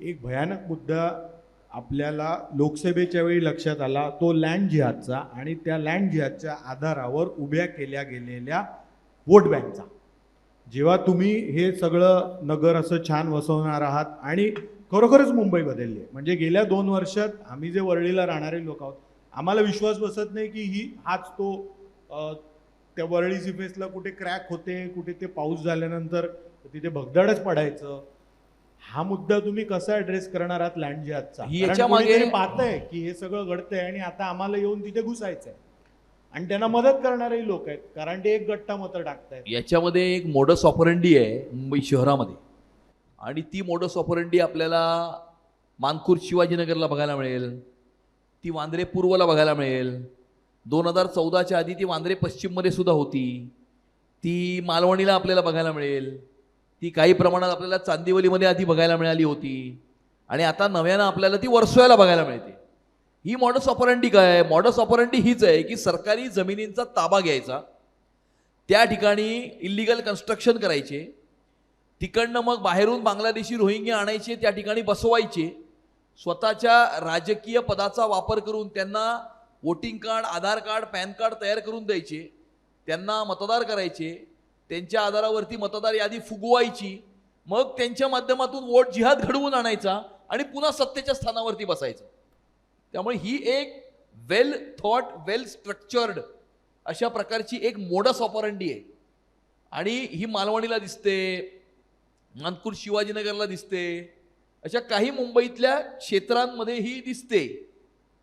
एक भयानक मुद्दा आपल्याला लोकसभेच्या वेळी लक्षात आला. तो लँड जिहादचा आणि त्या लँड जिहादच्या आधारावर उभ्या केल्या गेलेल्या वोट बँकचा जेव्हा तुम्ही हे सगळं नगर असं छान वसवणार आहात आणि खरोखरच मुंबई बदलली. आहे म्हणजे गेल्या दोन वर्षात आम्ही जे वरळीला राहणारे लोक आहोत आम्हाला विश्वास बसत नाही की ही हाच तो त्या वरळी सिफेसला कुठे क्रॅक होते कुठे ते पाऊस झाल्यानंतर तिथे भगदाडच पडायचं. हा मुद्दा तुम्ही कसा ऍड्रेस करणार आहात लँड याच्या मागे- पाहतंय की हे सगळं घडतंय आणि आता आम्हाला येऊन तिथे घुसायचंय. आणि त्यांना मदत करणारेही लोक आहेत कारण ते एक गट्टा मतं टाकतायत. याच्यामध्ये एक मोडस ऑपरंडी आहे मुंबई शहरामध्ये. आणि ती मोडस ऑपरंडी आपल्याला मानखुर्द शिवाजीनगरला बघायला मिळेल ती वांद्रे पूर्वला बघायला मिळेल. दोन हजार चौदाच्या आधी ती वांद्रे पश्चिममध्ये सुद्धा होती. ती मालवणीला आपल्याला बघायला मिळेल. ती काही प्रमाणात आपल्याला चांदिवलीमध्ये आधी बघायला मिळाली होती. आणि आता नव्यानं आपल्याला ती वर्सोयाला बघायला मिळते. ही मॉडस ऑपरंडी काय आहे? मॉडस ऑपरंडी हीच आहे की सरकारी जमिनींचा ताबा घ्यायचा. त्या ठिकाणी इलिगल कन्स्ट्रक्शन करायचे. तिकडनं मग बाहेरून बांगलादेशी रोहिंग्या आणायचे त्या ठिकाणी बसवायचे. स्वतःच्या राजकीय पदाचा वापर करून त्यांना voting card Aadhaar card PAN card तयार करून द्यायचे. त्यांना मतदार करायचे. त्यांच्या आधारावरती मतदार यादी फुगवायची मग त्यांच्या माध्यमातून वोट जिहाद घडवून आणायचा आणि पुन्हा सत्तेच्या स्थानावरती बसायचं. त्यामुळे ही एक वेल थॉट वेल स्ट्रक्चर्ड अशा प्रकारची एक मोडस ऑपरंडी आहे. आणि ही मालवणीला दिसते नानपूर शिवाजीनगरला दिसते अशा काही मुंबईतल्या क्षेत्रांमध्ये ही दिसते.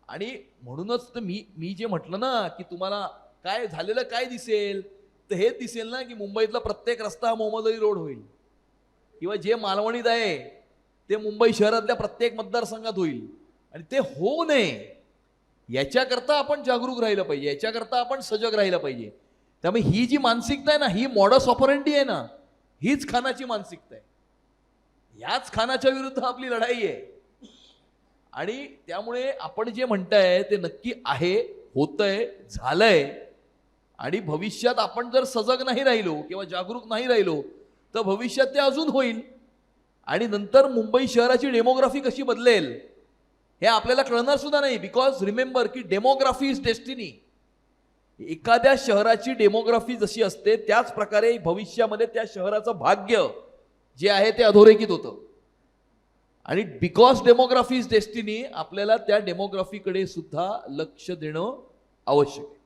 आणि म्हणूनच तर मी मी जे म्हटलं ना की तुम्हाला काय झालेलं काय दिसेल तर हे दिसेल ना की मुंबईतला प्रत्येक रस्ता हा मोहम्मद अली रोड होईल. किंवा जे मालवणीत आहे ते मुंबई शहरातल्या प्रत्येक मतदारसंघात होईल. आणि ते होऊ नये. याच्याकरता आपण जागरूक राहिलं पाहिजे. याच्याकरता आपण सजग राहिलं पाहिजे. त्यामुळे ही जी मानसिकता आहे ना ही मॉडस ऑपरेंटी आहे ना हीच खानाची मानसिकता आहे. याच खानाच्या विरुद्ध आपली लढाई आहे. आणि त्यामुळे आपण जे म्हणताय ते नक्की आहे होतंय झालंय. आणि भविष्यात आपण जर सजग नाही राहिलो किंवा जागरूक नाही राहिलो तर भविष्यात ते अजून होईल. आणि नंतर मुंबई शहराची डेमोग्राफी कशी बदलेल हे आपल्याला कळणार सुद्धा नाही. बिकॉज रिमेंबर की डेमोग्राफी इज डेस्टिनी एखाद्या शहराची डेमोग्राफी जशी असते त्याच प्रकारे भविष्यामध्ये त्या शहराचं भाग्य जे आहे ते अधोरेखित होतं. आणि बिकॉज डेमोग्राफी इज डेस्टिनी आपल्याला त्या डेमोग्राफीकडे सुद्धा लक्ष देणं आवश्यक आहे.